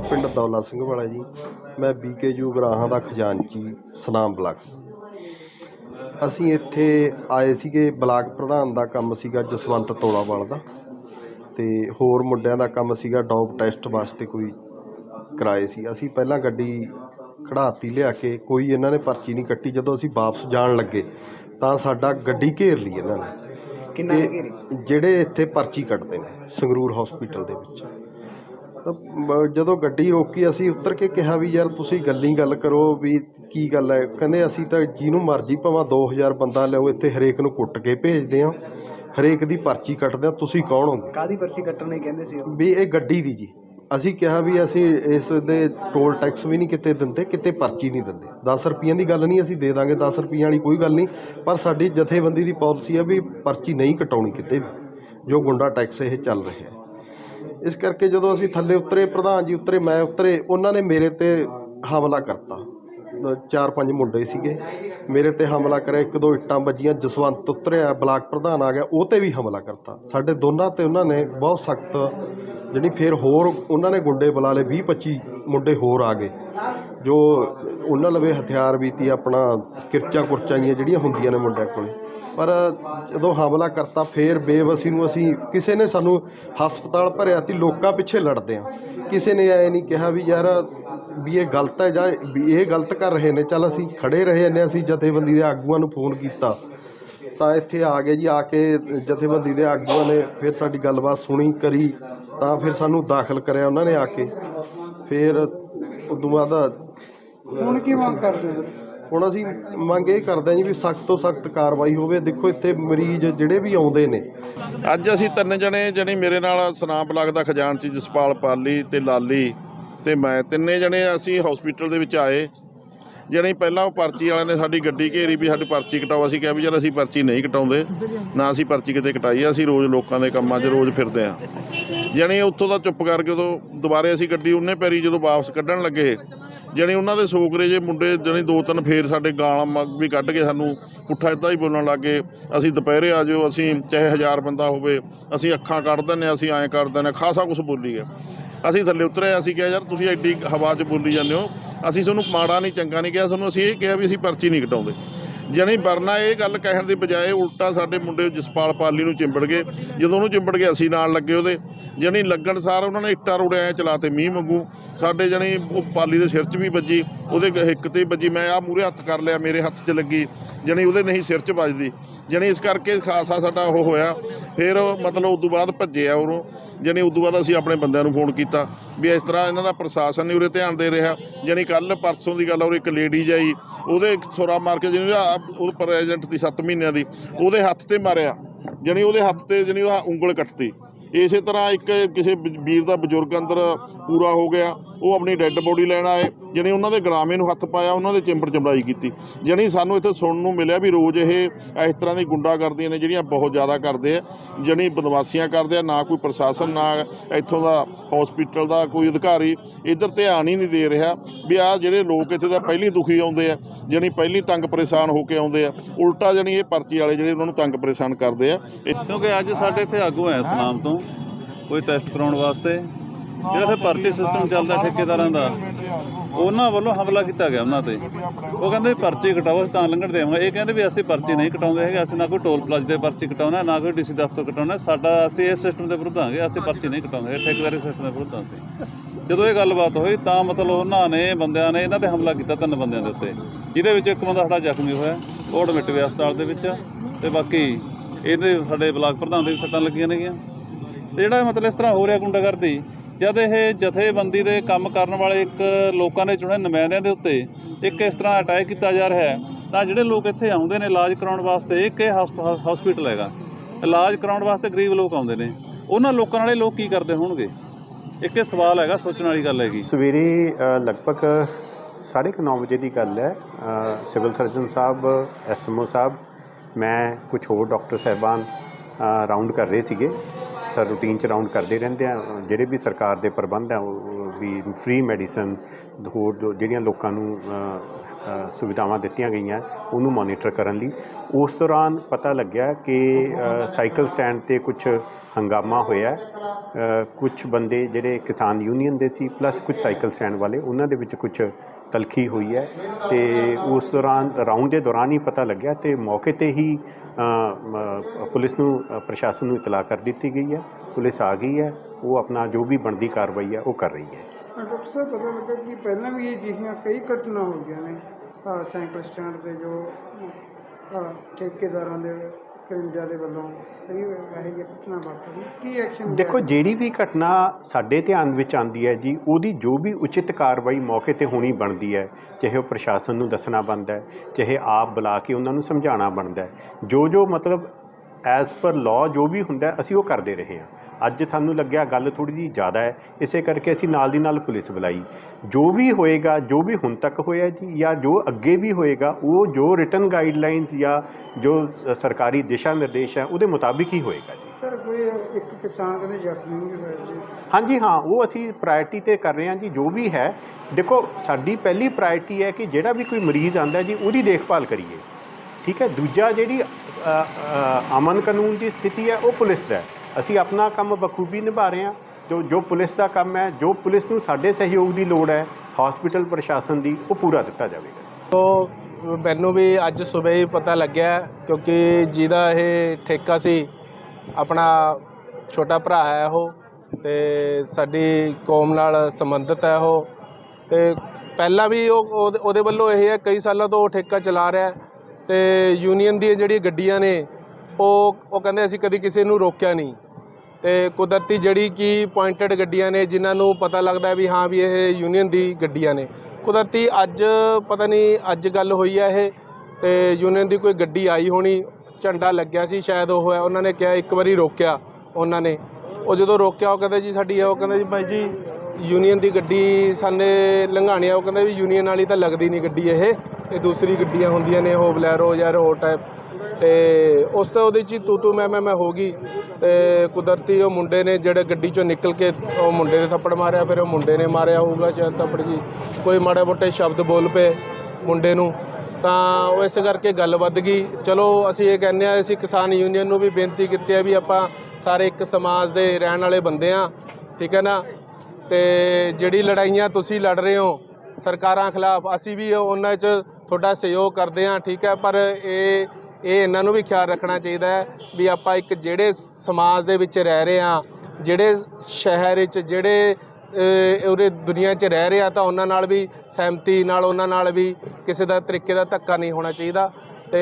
ਮੇਰਾ ਪਿੰਡ ਦੌਲਾ ਸਿੰਘ ਵਾਲਾ ਜੀ ਮੈਂ ਬੀਕੇਯੂ ਗਰਾਹਾਂ ਦਾ ਖਜ਼ਾਨਚੀ ਸਨਾਮ ਬਲਾਕ। ਅਸੀਂ ਇੱਥੇ ਆਏ ਸੀਗੇ ਬਲਾਕ ਪ੍ਰਧਾਨ ਦਾ ਕੰਮ ਸੀਗਾ ਜਸਵੰਤ ਤੋਲਾਵਾਲ ਦਾ ਤੇ ਹੋਰ ਮੁੰਡਿਆਂ ਦਾ ਕੰਮ ਸੀਗਾ ਡੌਪ ਟੈਸਟ ਵਾਸਤੇ ਕੋਈ ਕਰਾਏ ਸੀ। ਅਸੀਂ ਪਹਿਲਾਂ ਗੱਡੀ ਖੜਾਤੀ ਲਿਆ ਕੇ ਕੋਈ ਇਹਨਾਂ ਨੇ ਪਰਚੀ ਨਹੀਂ ਕੱਟੀ। ਜਦੋਂ ਅਸੀਂ ਵਾਪਸ ਜਾਣ ਲੱਗੇ ਤਾਂ ਸਾਡਾ ਗੱਡੀ ਘੇਰ ਲਈ ਇਹਨਾਂ ਨੇ। ਕਿੰਨਾ ਘੇਰੀ? ਜਿਹੜੇ ਇੱਥੇ ਪਰਚੀ ਕੱਟਦੇ ਨੇ ਸੰਗਰੂਰ ਹਸਪੀਟਲ ਦੇ ਵਿੱਚ। ਤਾਂ ਜਦੋਂ ਗੱਡੀ ਰੋਕੀ ਅਸੀਂ ਉੱਤਰ ਕੇ ਕਿਹਾ ਵੀ ਯਾਰ ਤੁਸੀਂ ਗੱਲੀ ਗੱਲ ਕਰੋ ਵੀ ਕੀ ਗੱਲ ਹੈ? ਕਹਿੰਦੇ ਅਸੀਂ ਤਾਂ ਜਿਹਨੂੰ ਮਰਜ਼ੀ ਭਾਵੇਂ 2000 ਬੰਦਾ ਲਿਆਓ ਇੱਥੇ ਹਰੇਕ ਨੂੰ ਕੁੱਟ ਕੇ ਭੇਜਦੇ ਆ ਹਰੇਕ ਦੀ ਪਰਚੀ ਕੱਟਦੇ ਆ ਤੁਸੀਂ ਕੌਣ ਹੋ? ਕਾਦੀ ਪਰਚੀ ਕੱਟਣ ਕਹਿੰਦੇ ਸੀ ਉਹ ਵੀ ਇਹ ਗੱਡੀ ਦੀ ਜੀ। ਅਸੀਂ ਕਿਹਾ ਵੀ ਅਸੀਂ ਇਸ ਦੇ ਟੋਲ ਟੈਕਸ ਵੀ ਨਹੀਂ ਕਿਤੇ ਦਿੰਦੇ ਕਿਤੇ ਪਰਚੀ ਨਹੀਂ ਦਿੰਦੇ। 10 ਰੁਪਈਆਂ ਦੀ ਗੱਲ ਨਹੀਂ ਅਸੀਂ ਦੇ ਦਾਂਗੇ। 10 ਰੁਪਈਆਂ ਵਾਲੀ ਕੋਈ ਗੱਲ ਨਹੀਂ। ਪਰ ਸਾਡੀ ਜਥੇਬੰਦੀ ਦੀ ਪਾਲਿਸੀ ਹੈ ਵੀ ਪਰਚੀ ਨਹੀਂ ਕਟਾਉਣੀ ਕਿਤੇ ਵੀ ਜੋ ਗੁੰਡਾ ਟੈਕਸ ਇਹ ਚੱਲ ਰਿਹਾ ਹੈ। ਇਸ ਕਰਕੇ ਜਦੋਂ ਅਸੀਂ ਥੱਲੇ ਉਤਰੇ, ਪ੍ਰਧਾਨ ਜੀ ਉਤਰੇ, ਮੈਂ ਉਤਰੇ, ਉਹਨਾਂ ਨੇ ਮੇਰੇ ਤੇ ਹਮਲਾ ਕਰਤਾ। ਚਾਰ ਪੰਜ ਮੁੰਡੇ ਸੀਗੇ। ਮੇਰੇ ਤੇ ਹਮਲਾ ਕਰਿਆ, ਇੱਕ ਦੋ ਇੱਟਾਂ ਵੱਜੀਆਂ, ਜਸਵੰਤ ਉਤਰਿਆ, ਬਲਾਕ ਪ੍ਰਧਾਨ ਆ ਗਿਆ, ਉਹ ਤੇ ਵੀ ਹਮਲਾ ਕਰਤਾ। ਸਾਡੇ ਦੋਨਾਂ ਤੇ ਉਹਨਾਂ ਨੇ ਬਹੁਤ ਸਖਤ, ਜਿਹੜੀ ਫਿਰ ਹੋਰ ਉਹਨਾਂ ਨੇ ਗੁੰਡੇ ਬੁਲਾ ਲਏ 20 25 ਮੁੰਡੇ ਹੋਰ ਆ ਗਏ। ਜੋ ਉਹਨਾਂ ਲਵੇ ਹਥਿਆਰ ਵੀ ਤੀ ਆਪਣਾ ਕਿਰਚਾ ਕੁਰਚਾਂ ਜਿਹੀਆਂ ਜਿਹੜੀਆਂ ਹੁੰਦੀਆਂ ਨੇ ਮੁੰਡਿਆਂ ਕੋਲੇ। ਪਰ ਜਦੋਂ ਹਮਲਾ ਕਰਤਾ, ਫੇਰ ਬੇਵਸੀ ਨੂੰ ਅਸੀਂ, ਕਿਸੇ ਨੇ ਸਾਨੂੰ ਹਸਪਤਾਲ ਭਰਿਆ ਤੀ, ਲੋਕਾਂ ਪਿੱਛੇ ਲੜਦੇ ਆ। ਕਿਸੇ ਨੇ ਐ ਨਹੀਂ ਕਿਹਾ ਵੀ ਯਾਰ ਵੀ ਇਹ ਗਲਤ ਹੈ ਜਾਂ ਵੀ ਇਹ ਗਲਤ ਕਰ ਰਹੇ ਨੇ, ਚੱਲ ਅਸੀਂ ਖੜੇ ਰਹੇ ਨੇ ਅਸੀਂ ਜਥੇਬੰਦੀ ਦੇ ਆਗੂਆਂ ਨੂੰ ਫੋਨ ਕੀਤਾ। ਤਾਂ ਇੱਥੇ ਆ ਗਏ ਜੀ, ਆ ਕੇ ਜਥੇਬੰਦੀ ਦੇ ਆਗੂਆਂ ਨੇ ਫਿਰ ਸਾਡੀ ਗੱਲਬਾਤ ਸੁਣੀ, ਕਰੀ, ਤਾਂ ਫਿਰ ਸਾਨੂੰ ਦਾਖਲ ਕਰਿਆ ਉਹਨਾਂ ਨੇ ਆ ਕੇ। ਫਿਰ ਉਦੋਂ ਬਾਅਦ, ਹੁਣ ਕੀ ਮੰਗ ਕਰਦੇ ਹੋ? ਹੁਣ ਅਸੀਂ ਮੰਗ ਇਹ ਕਰਦੇ ਹਾਂ ਜੀ ਵੀ ਸਖਤ ਤੋਂ ਸਖਤ ਕਾਰਵਾਈ ਹੋਵੇ। ਦੇਖੋ ਇੱਥੇ ਮਰੀਜ਼ ਜਿਹੜੇ ਵੀ ਆਉਂਦੇ ਨੇ। ਅੱਜ ਅਸੀਂ ਤਿੰਨ ਜਣੇ ਜਣੇ ਮੇਰੇ ਨਾਲ ਸਨਾਮ ਬਲਾਕ ਦਾ ਖਜ਼ਾਨਚੀ ਜਸਪਾਲ ਪਾਲੀ ਤੇ ਲਾਲੀ ਤੇ ਮੈਂ। ਤਿੰਨੇ ਜਣੇ ਅਸੀਂ ਹਸਪੀਟਲ ਦੇ ਵਿੱਚ ਆਏ। ਜਣੇ ਪਹਿਲਾਂ ਉਹ ਪਰਚੀ ਵਾਲਿਆਂ ਨੇ ਸਾਡੀ ਗੱਡੀ ਘੇਰੀ ਵੀ ਸਾਡੀ ਪਰਚੀ ਕਟਾਓ। ਅਸੀਂ ਕਿਹਾ ਵੀ ਯਾਰ ਅਸੀਂ ਪਰਚੀ ਨਹੀਂ ਕਟਾਉਂਦੇ ਨਾ ਅਸੀਂ ਪਰਚੀ ਕਿਤੇ ਕਟਾਈ ਆ, ਅਸੀਂ ਰੋਜ਼ ਲੋਕਾਂ ਦੇ ਕੰਮਾਂ 'ਚ ਰੋਜ਼ ਫਿਰਦੇ ਆ ਜਣੇ ਉੱਥੋਂ ਦਾ ਚੁੱਪ ਕਰਕੇ ਉਦੋਂ ਦੁਬਾਰੇ ਅਸੀਂ ਗੱਡੀ ਉਹਨੇ ਪੈਰੀ ਜਦੋਂ ਵਾਪਸ ਕੱਢਣ ਲੱਗੇ ਜਾਣੀ ਉਹਨਾਂ ਦੇ ਸੋਕਰੇ ਜੇ ਮੁੰਡੇ ਜਾਣੀ ਦੋ ਤਿੰਨ ਫੇਰ ਸਾਡੇ ਗਾਲਾਂ ਮ- ਵੀ ਕੱਢ ਕੇ ਸਾਨੂੰ ਪੁੱਠਾ ਇੱਦਾਂ ਹੀ ਬੋਲਣ ਲੱਗੇ ਅਸੀਂ ਦੁਪਹਿਰੇ ਆ ਜਾਓ ਅਸੀਂ ਚਾਹੇ ਹਜ਼ਾਰ ਬੰਦਾ ਹੋਵੇ ਅਸੀਂ ਅੱਖਾਂ ਕੱਢ ਦਿੰਦੇ ਹਾਂ, ਅਸੀਂ ਐਂ ਕਰ ਦਿੰਦੇ ਹਾਂ, ਖਾਸਾ ਕੁਝ ਬੋਲੀ ਗਏ ਅਸੀਂ ਥੱਲੇ ਉਤਰੇ ਅਸੀਂ ਕਿਹਾ ਯਾਰ ਤੁਸੀਂ ਐਡੀ ਹਵਾ 'ਚ ਬੋਲੀ ਜਾਂਦੇ ਹੋ ਅਸੀਂ ਤੁਹਾਨੂੰ ਮਾੜਾ ਨਹੀਂ ਚੰਗਾ ਨਹੀਂ ਕਿਹਾ ਤੁਹਾਨੂੰ ਅਸੀਂ ਇਹ ਕਿਹਾ ਵੀ ਅਸੀਂ ਪਰਚੀ ਨਹੀਂ ਕਟਾਉਂਦੇ। ਜਣੀ ਵਰਨਾ ਇਹ ਗੱਲ ਕਹਿਣ ਦੀ ਬਜਾਏ ਉਲਟਾ ਸਾਡੇ ਮੁੰਡੇ ਜਸਪਾਲ ਪਾਲੀ ਨੂੰ ਚਿੰਬੜ ਗਏ। ਜਦੋਂ ਉਹਨੂੰ ਚਿੰਬੜ ਗਏ, ਅਸੀਂ ਨਾਲ ਲੱਗੇ ਉਹਦੇ। ਜਣੀ ਲੱਗਣ ਸਾਰ ਉਹਨਾਂ ਨੇ ਇੱਟਾਂ ਰੋੜਿਆ ਐ ਚਲਾਤੇ ਮੀਂਹ ਵਾਂਗੂ। ਸਾਡੇ ਜਣੀ ਉਹ ਪਾਲੀ ਦੇ ਸਿਰ 'ਚ ਵੀ ਵੱਜੀ, ਉਹਦੇ ਹਿੱਕ ਤੇ ਵੱਜੀ। ਮੈਂ ਆ ਮੂਰੇ ਹੱਥ ਕਰ ਲਿਆ, ਮੇਰੇ ਹੱਥ 'ਚ ਲੱਗੀ। ਜਣੀ ਉਹਦੇ ਨਹੀਂ ਸਿਰ 'ਚ ਵੱਜਦੀ। ਜਣੀ ਇਸ ਕਰਕੇ ਖਾਸਾ ਸਾਡਾ ਉਹ ਹੋਇਆ। ਫਿਰ ਉਹ ਮਤਲਬ ਉਦੋਂ ਬਾਅਦ ਭੱਜੇ ਆ ਉਹਨੂੰ। ਜਣੀ ਤੋਂ ਬਾਅਦ ਅਸੀਂ ਆਪਣੇ ਬੰਦਿਆਂ ਨੂੰ ਫੋਨ ਕੀਤਾ ਵੀ ਇਸ ਤਰ੍ਹਾਂ ਇਹਨਾਂ ਦਾ ਪ੍ਰਸ਼ਾਸਨ ਨਹੀਂ ਉਰੇ ਧਿਆਨ ਦੇ ਰਿਹਾ। ਜਣੀ ਕੱਲ ਪਰਸੋਂ ਦੀ ਗੱਲ ਆ ਉਰੇ ਇੱਕ ਲੇਡੀ ਜਾਈ ਉਹਦੇ ਛੁਰਾ ਮਾਰ ਕੇ ਜਿਹਨੂੰ ਉਹ ਪ੍ਰੈਜ਼ੈਂਟ ਦੀ 7 ਮਹੀਨਿਆਂ ਦੀ, ਉਹਦੇ ਹੱਥ ਤੇ ਮਾਰਿਆ, ਜਣੀ ਉਹਦੇ ਹੱਥ ਤੇ ਜਣੀ ਉਹ ਉਂਗਲ ਕੱਟਤੀ। ਇਸੇ ਤਰ੍ਹਾਂ ਇੱਕ ਕਿਸੇ ਵੀਰ ਦਾ ਬਜ਼ੁਰਗ ਅੰਦਰ ਪੂਰਾ ਹੋ ਗਿਆ, ਉਹ ਆਪਣੀ ਡੈੱਡ ਬੋਡੀ ਲੈਣ ਆਏ ਜਾਣੀ ਉਹਨਾਂ ਦੇ ਗਰਾਮੇ ਨੂੰ ਹੱਥ ਪਾਇਆ, ਉਹਨਾਂ ਦੇ ਚਿੰਬੜ ਚੰਬੜਾਈ ਕੀਤੀ। ਜਾਣੀ ਸਾਨੂੰ ਇੱਥੇ ਸੁਣਨ ਨੂੰ ਮਿਲਿਆ ਵੀ ਰੋਜ਼ ਇਹ, ਇਸ ਤਰ੍ਹਾਂ ਦੀ ਗੁੰਡਾਗਰਦੀਆਂ ਨੇ ਜਿਹੜੀਆਂ ਬਹੁਤ ਜ਼ਿਆਦਾ ਕਰਦੇ ਆ। ਜਾਣੀ ਬਦਮਾਸ਼ੀਆਂ ਕਰਦੇ ਆ, ਨਾ ਕੋਈ ਪ੍ਰਸ਼ਾਸਨ, ਨਾ ਇੱਥੋਂ ਦਾ ਹਸਪੀਟਲ ਦਾ ਕੋਈ ਅਧਿਕਾਰੀ ਇੱਧਰ ਧਿਆਨ ਹੀ ਨਹੀਂ ਦੇ ਰਿਹਾ ਵੀ ਆ ਜਿਹੜੇ ਲੋਕ ਇੱਥੇ ਦਾ ਪਹਿਲੀ ਦੁਖੀ ਆਉਂਦੇ ਆ, ਜਣੀ ਪਹਿਲੀ ਤੰਗ ਪਰੇਸ਼ਾਨ ਹੋ ਕੇ ਆਉਂਦੇ ਆ। ਉਲਟਾ ਜਣੀ ਇਹ ਪਰਚੀ ਵਾਲੇ ਜਿਹੜੇ ਉਹਨਾਂ ਨੂੰ ਤੰਗ ਪਰੇਸ਼ਾਨ ਕਰਦੇ ਆ। ਕਿਉਂਕਿ ਅੱਜ ਸਾਡੇ ਇੱਥੇ ਆਗੂ ਆਇਆ ਸੁਨਾਮ ਤੋਂ, ਕੋਈ ਟੈਸਟ ਕਰਾਉਣ ਵਾਸਤੇ। ਜਿਹੜਾ ਇੱਥੇ ਪਰਚੀ ਸਿਸਟਮ ਚੱਲਦਾ, ਠੇਕੇਦਾਰਾਂ ਦਾ। ਉਹਨਾਂ ਵੱਲੋਂ ਹਮਲਾ ਕੀਤਾ ਗਿਆ ਉਹਨਾਂ ਤੇ। ਉਹ ਕਹਿੰਦੇ ਪਰਚੀ ਕਟਾਓ, ਅਸੀਂ ਤਾਂ ਲੰਘਣ ਦੇਵਾਂਗੇ। ਇਹ ਕਹਿੰਦੇ ਵੀ ਅਸੀਂ ਪਰਚੀ ਨਹੀਂ ਕਟਾਉਂਦੇ ਹੈਗੇ, ਅਸੀਂ ਨਾ ਕੋਈ ਟੋਲ ਪਲਾਜੇ ਦੇ ਪਰਚੀ ਕਟਾਉਣਾ, ਨਾ ਕੋਈ ਡੀਸੀ ਦਫ਼ਤਰ ਕਟਾਉਣਾ। ਸਾਡਾ ਅਸੀਂ ਇਸ ਸਿਸਟਮ ਦੇ ਵਿਰੁੱਧ ਆਂਗੇ, ਅਸੀਂ ਪਰਚੀ ਨਹੀਂ ਕਟਾਉਂਦੇ ਠੇਕੇਦਾਰੀ ਸਿਸਟਮ ਦੇ ਵਿਰੁੱਧ ਅਸੀਂ। ਜਦੋਂ ਇਹ ਗੱਲਬਾਤ ਹੋਈ ਤਾਂ ਮਤਲਬ ਉਹਨਾਂ ਨੇ, ਬੰਦਿਆਂ ਨੇ ਇਹਨਾਂ ਤੇ ਹਮਲਾ ਕੀਤਾ ਤਿੰਨ ਬੰਦਿਆਂ ਦੇ ਉੱਤੇ। ਜਿਹਦੇ ਵਿੱਚ ਇੱਕ ਬੰਦਾ ਸਾਡਾ ਜ਼ਖਮੀ ਹੋਇਆ, ਉਹ ਐਡਮਿਟ ਹੋਇਆ ਹਸਪਤਾਲ ਦੇ ਵਿੱਚ। ਤੇ ਬਾਕੀ ਇਹਦੇ ਸਾਡੇ ਬਲਾਕ ਪ੍ਰਧਾਨ ਦੇ ਵੀ ਸੱਟਾਂ ਲੱਗੀਆਂ ਨੇਗੀਆਂ। ਤੇ ਜਿਹੜਾ ਮਤਲਬ ਇਸ ਤਰ੍ਹਾਂ ਹੋ ਰਿਹਾ ਗੁੰਡਾਗਰਦੀ ਜਦ ਇਹ ਜਥੇਬੰਦੀ ਦੇ ਕੰਮ ਕਰਨ ਵਾਲੇ ਇੱਕ ਲੋਕਾਂ ਨੇ ਚੁਣੇ ਨੁਮਾਇੰਦਿਆਂ ਦੇ ਉੱਤੇ ਇੱਕ ਇਸ ਤਰ੍ਹਾਂ ਅਟੈਕ ਕੀਤਾ ਜਾ ਰਿਹਾ ਹੈ ਤਾਂ ਜਿਹੜੇ ਲੋਕ ਇੱਥੇ ਆਉਂਦੇ ਨੇ ਇਲਾਜ ਕਰਾਉਣ ਵਾਸਤੇ ਇੱਕ ਇਹ ਹਸਪੀਟਲ ਹੈਗਾ? ਇਲਾਜ ਕਰਾਉਣ ਵਾਸਤੇ ਗਰੀਬ ਲੋਕ ਆਉਂਦੇ ਨੇ। ਉਹਨਾਂ ਲੋਕਾਂ ਨਾਲੇ ਲੋਕ ਕੀ ਕਰਦੇ ਹੋਣਗੇ? ਇੱਕ ਇਹ ਸਵਾਲ ਹੈਗਾ ਸੋਚਣ ਵਾਲੀ ਗੱਲ ਹੈਗੀ। ਸਵੇਰੇ ਲਗਭਗ ਸਾਢੇ ਕੁ ਨੌ ਵਜੇ ਦੀ ਗੱਲ ਹੈ। ਸਿਵਲ ਸਰਜਨ ਸਾਹਿਬ ਐਸਐਮਓ ਸਾਹਿਬ ਮੈਂ ਕੁਝ ਹੋਰ ਡਾਕਟਰ ਸਾਹਿਬਾਨ ਅ, ਰਾਊਂਡ ਕਰ ਰਹੇ ਸੀਗੇ। ਸਰ ਰੂਟੀਨ ਚ ਰਾਊਂਡ ਕਰਦੇ ਰਹਿੰਦੇ ਆ। ਜਿਹੜੇ ਵੀ ਸਰਕਾਰ ਦੇ ਪ੍ਰਬੰਧ ਆ, ਉਹ ਵੀ ਫ੍ਰੀ ਮੈਡੀਸਨ ਹੋਰ ਜੋ ਜਿਹੜੀਆਂ ਲੋਕਾਂ ਨੂੰ ਸੁਵਿਧਾਵਾਂ ਦਿੱਤੀਆਂ ਗਈਆਂ, ਉਹਨੂੰ ਮੋਨੀਟਰ ਕਰਨ ਲਈ। ਉਸ ਦੌਰਾਨ ਪਤਾ ਲੱਗਿਆ ਕਿ ਸਾਈਕਲ ਸਟੈਂਡ ਤੇ ਕੁਝ ਹੰਗਾਮਾ ਹੋਇਆ। ਕੁਝ ਬੰਦੇ ਜਿਹੜੇ ਕਿਸਾਨ ਯੂਨੀਅਨ ਦੇ ਸੀ ਪਲੱਸ ਕੁਝ ਸਾਈਕਲ ਸਟੈਂਡ ਵਾਲੇ, ਉਹਨਾਂ ਦੇ ਵਿੱਚ ਕੁਝ ਤਲਖੀ ਹੋਈ ਹੈ। ਤੇ ਉਸ ਦੌਰਾਨ ਰਾਉਂਡ ਦੇ ਦੌਰਾਨ ਹੀ ਪਤਾ ਲੱਗਿਆ ਤੇ ਮੌਕੇ ਤੇ ਹੀ ਪੁਲਿਸ ਨੂੰ ਪ੍ਰਸ਼ਾਸਨ ਨੂੰ ਇਤਲਾਹ ਕਰ ਦਿੱਤੀ ਗਈ ਹੈ। ਪੁਲਿਸ ਆ ਗਈ ਹੈ। ਉਹ ਆਪਣਾ ਜੋ ਵੀ ਬਣਦੀ ਕਾਰਵਾਈ ਹੈ, ਉਹ ਕਰ ਰਹੀ ਹੈ। ਡਾਕਟਰ ਸਾਹਿਬ, ਪਤਾ ਲੱਗਾ ਕਿ ਪਹਿਲਾਂ ਵੀ ਅਜਿਹੀਆਂ ਕਈ ਘਟਨਾ ਹੋ ਗਈਆਂ ਨੇ ਆਹ ਸਾਈਕਲ ਸਟੈਂਡ ਤੇ ਜੋ ਠੇਕੇਦਾਰਾਂ ਦੇ ਕਰਿੰਦਿਆਂ ਦੇ ਵੱਲੋਂ ਕਈ ਇਹੋ ਜਿਹੀ ਘਟਨਾ ਵਾਪਰੀ। ਕੀ ਐਕਸ਼ਨ ਦੇਖੋ, ਜਿਹੜੀ ਵੀ ਘਟਨਾ ਸਾਡੇ ਧਿਆਨ ਵਿੱਚ ਆਂਦੀ ਹੈ ਜੀ, ਉਹਦੀ ਜੋ ਵੀ ਉਚਿਤ ਕਾਰਵਾਈ ਮੌਕੇ ਤੇ ਹੋਣੀ ਬਣਦੀ ਹੈ, ਚਾਹੇ ਉਹ ਪ੍ਰਸ਼ਾਸਨ ਨੂੰ ਦੱਸਣਾ ਬਣਦਾ ਹੈ, ਚਾਹੇ ਆਪ ਬੁਲਾ ਕੇ ਉਹਨਾਂ ਨੂੰ ਸਮਝਾਉਣਾ ਬਣਦਾ ਹੈ ਜੋ ਜੋ ਮਤਲਬ ਐਜ਼ ਪਰ ਲਾਅ ਜੋ ਵੀ ਹੁੰਦਾ ਅਸੀਂ ਉਹ ਕਰਦੇ ਰਹੇ ਹਾਂ। ਅੱਜ ਸਾਨੂੰ ਲੱਗਿਆ ਗੱਲ ਥੋੜੀ ਜਿਹੀ ਜ਼ਿਆਦਾ ਹੈ ਇਸੇ ਕਰਕੇ ਅਸੀਂ ਨਾਲ ਦੀ ਨਾਲ ਪੁਲਿਸ ਬੁਲਾਈ। ਜੋ ਵੀ ਹੋਏਗਾ ਜੋ ਵੀ ਹੁਣ ਤੱਕ ਹੋਇਆ ਜੀ ਜਾਂ ਜੋ ਅੱਗੇ ਵੀ ਹੋਏਗਾ ਉਹ ਜੋ ਰਿਟਨ ਗਾਈਡਲਾਈਨਸ ਜਾਂ ਜੋ ਸਰਕਾਰੀ ਦਿਸ਼ਾ ਨਿਰਦੇਸ਼ ਹੈ ਉਹਦੇ ਮੁਤਾਬਿਕ ਹੀ ਹੋਏਗਾ ਜੀ। ਸਰ ਕੋਈ ਇੱਕ ਕਿਸਾਨ ਕਹਿੰਦੇ ਜ਼ਖਮੀ ਵੀ ਹੋਇਆ ਜੀ? ਹਾਂਜੀ ਹਾਂ ਉਹ ਅਸੀਂ ਪ੍ਰਾਇੋਰਟੀ ਤੇ ਕਰ ਰਹੇ ਹਾਂ ਜੀ ਜੋ ਵੀ ਹੈ। ਦੇਖੋ ਸਾਡੀ ਪਹਿਲੀ ਪ੍ਰਾਇੋਰਟੀ ਹੈ ਕਿ ਜਿਹੜਾ ਵੀ ਕੋਈ ਮਰੀਜ਼ ਆਂਦਾ ਜੀ ਉਹਦੀ ਦੇਖਭਾਲ ਕਰੀਏ। ਠੀਕ ਹੈ ਦੂਜਾ ਜਿਹੜੀ ਅਮਨ ਕਾਨੂੰਨ ਦੀ ਸਥਿਤੀ ਹੈ ਉਹ ਪੁਲਿਸ ਦਾ ਹੈ। ਅਸੀਂ ਆਪਣਾ ਕੰਮ ਬਖੂਬੀ ਨਿਭਾ ਰਹੇ ਹਾਂ। ਜੋ ਜੋ ਪੁਲਿਸ ਦਾ ਕੰਮ ਹੈ, ਜੋ ਪੁਲਿਸ ਨੂੰ ਸਾਡੇ ਸਹਿਯੋਗ ਦੀ ਲੋੜ ਹੈ ਹਸਪੀਟਲ ਪ੍ਰਸ਼ਾਸਨ ਦੀ, ਉਹ ਪੂਰਾ ਦਿੱਤਾ ਜਾਵੇਗਾ। ਤੋ, ਮੈਨੂੰ ਵੀ ਅੱਜ ਸਵੇਰ ਹੀ ਪਤਾ ਲੱਗਿਆ, ਕਿਉਂਕਿ ਜਿਹਦਾ ਇਹ ਠੇਕਾ ਸੀ, ਆਪਣਾ ਛੋਟਾ ਭਰਾ ਹੈ ਉਹ, ਤੇ ਸਾਡੀ ਕੌਮ ਨਾਲ ਸੰਬੰਧਿਤ ਹੈ ਉਹ। ਤੇ ਪਹਿਲਾਂ ਵੀ ਉਹ, ਉਹਦੇ- ਵੱਲੋਂ ਇਹ ਹੈ, ਕਈ ਸਾਲਾਂ ਤੋਂ ਉਹ ਠੇਕਾ ਚਲਾ ਰਿਹਾ ਹੈ। ਤੇ ਯੂਨੀਅਨ ਦੀਆਂ ਜਿਹੜੀਆਂ ਗੱਡੀਆਂ ਨੇ ਉਹ ਉਹ ਕਹਿੰਦੇ ਅਸੀਂ ਕਦੀ ਕਿਸੇ ਨੂੰ ਰੋਕਿਆ ਨਹੀਂ। ਤੇ ਕੁਦਰਤੀ ਜਿਹੜੀ ਕਿ ਪੁਆਇੰਟਡ ਗੱਡੀਆਂ ਨੇ, ਜਿਨ੍ਹਾਂ ਨੂੰ ਪਤਾ ਲੱਗਦਾ ਵੀ ਹਾਂ ਵੀ ਇਹ ਯੂਨੀਅਨ ਦੀ ਗੱਡੀਆਂ ਨੇ। ਕੁਦਰਤੀ ਅੱਜ ਪਤਾ ਨਹੀਂ, ਅੱਜ ਗੱਲ ਹੋਈ ਹੈ ਇਹ, ਤੇ ਯੂਨੀਅਨ ਦੀ ਕੋਈ ਗੱਡੀ ਆਈ ਹੋਣੀ, ਝੰਡਾ ਲੱਗਿਆ ਸੀ ਸ਼ਾਇਦ ਉਹ ਹੈ, ਉਹਨਾਂ ਨੇ ਕਿਹਾ ਇੱਕ ਵਾਰੀ ਰੋਕਿਆ ਉਹਨਾਂ ਨੇ। ਉਹ ਜਦੋਂ ਰੋਕਿਆ, ਉਹ ਕਹਿੰਦੇ ਜੀ ਸਾਡੀ, ਉਹ ਕਹਿੰਦੇ ਜੀ ਭਾਈ ਜੀ ਯੂਨੀਅਨ ਦੀ ਗੱਡੀ ਸਾਨੇ ਲੰਘਾਣੀ ਆ, ਉਹ ਕਹਿੰਦੇ ਵੀ ਯੂਨੀਅਨ ਵਾਲੀ ਤਾਂ ਲੱਗਦੀ ਨਹੀਂ ਗੱਡੀ ਇਹ ਇਹ ਦੂਸਰੀ ਗੱਡੀਆਂ ਹੁੰਦੀਆਂ ਨੇ, ਉਹ ਬਲੈਰੋ ਜਾਂ ਹੋਰ ਟਾਈਪ ਤੇ ਉਸ ਤੋਂ ਉਹਦੇ 'ਚ ਹੀ ਤੂੰ ਤੂੰ ਮੈਂ ਮੈਂ ਮੈਂ ਹੋ ਗਈ ਤੇ ਕੁਦਰਤੀ ਉਹ ਮੁੰਡੇ ਨੇ ਜਿਹੜੇ ਗੱਡੀ 'ਚੋਂ ਨਿਕਲ ਕੇ ਉਹ ਮੁੰਡੇ ਦੇ ਥੱਪੜ ਮਾਰਿਆ, ਫਿਰ ਉਹ ਮੁੰਡੇ ਨੇ ਮਾਰਿਆ ਹੋਊਗਾ ਸ਼ਾਇਦ ਥੱਪੜ ਜੀ। ਕੋਈ ਮਾੜੇ ਮੋਟੇ ਸ਼ਬਦ ਬੋਲ ਪਏ ਮੁੰਡੇ ਨੂੰ। ਤਾਂ ਉਹ ਇਸ ਕਰਕੇ ਗੱਲ ਵੱਧ ਗਈ। ਚਲੋ ਅਸੀਂ ਇਹ ਕਹਿੰਦੇ ਆ ਅਸੀਂ ਕਿਸਾਨ ਯੂਨੀਅਨ ਨੂੰ ਵੀ ਬੇਨਤੀ ਕੀਤੀ ਹੈ ਵੀ ਆਪਾਂ ਸਾਰੇ ਇੱਕ ਸਮਾਜ ਦੇ ਰਹਿਣ ਵਾਲੇ ਬੰਦੇ ਆ ਠੀਕ ਹੈ ਨਾ? ਤੇ ਜਿਹੜੀ ਲੜਾਈਆਂ ਤੁਸੀਂ ਲੜ ਰਹੇ ਹੋ ਸਰਕਾਰਾਂ ਖਿਲਾਫ, ਅਸੀਂ ਵੀ ਉਹਨਾਂ 'ਚ ਤੁਹਾਡਾ ਸਹਿਯੋਗ ਕਰਦੇ ਹਾਂ, ਠੀਕ ਹੈ? ਪਰ ਇਹ ਇਹ ਇਹਨਾਂ ਨੂੰ ਵੀ ਖਿਆਲ ਰੱਖਣਾ ਚਾਹੀਦਾ ਹੈ ਵੀ ਆਪਾਂ ਇੱਕ ਜਿਹੜੇ ਸਮਾਜ ਦੇ ਵਿੱਚ ਰਹਿ ਰਹੇ ਹਾਂ, ਜਿਹੜੇ ਸ਼ਹਿਰ ਵਿੱਚ, ਜਿਹੜੇ ਉਹਦੇ ਦੁਨੀਆ 'ਚ ਰਹਿ ਰਹੇ ਆ ਤਾਂ ਉਹਨਾਂ ਨਾਲ ਵੀ ਸਹਿਮਤੀ ਨਾਲ, ਉਹਨਾਂ ਨਾਲ ਵੀ ਕਿਸੇ ਦਾ ਤਰੀਕੇ ਦਾ ਧੱਕਾ ਨਹੀਂ ਹੋਣਾ ਚਾਹੀਦਾ।